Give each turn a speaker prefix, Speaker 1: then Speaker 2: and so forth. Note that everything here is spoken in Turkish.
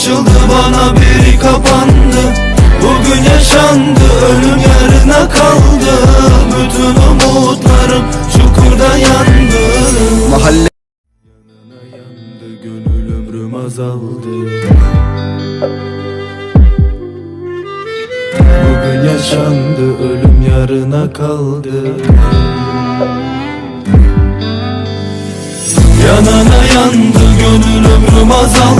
Speaker 1: açıldı bana biri kapandı. Bugün yaşandı ölüm yarına kaldı. Bütün umutlarım çukurda yandı.
Speaker 2: Mahalle
Speaker 1: Yanına yandı gönül ömrüm azaldı. Bugün yaşandı ölüm yarına kaldı. Yanana yandı gönül ömrüm azaldı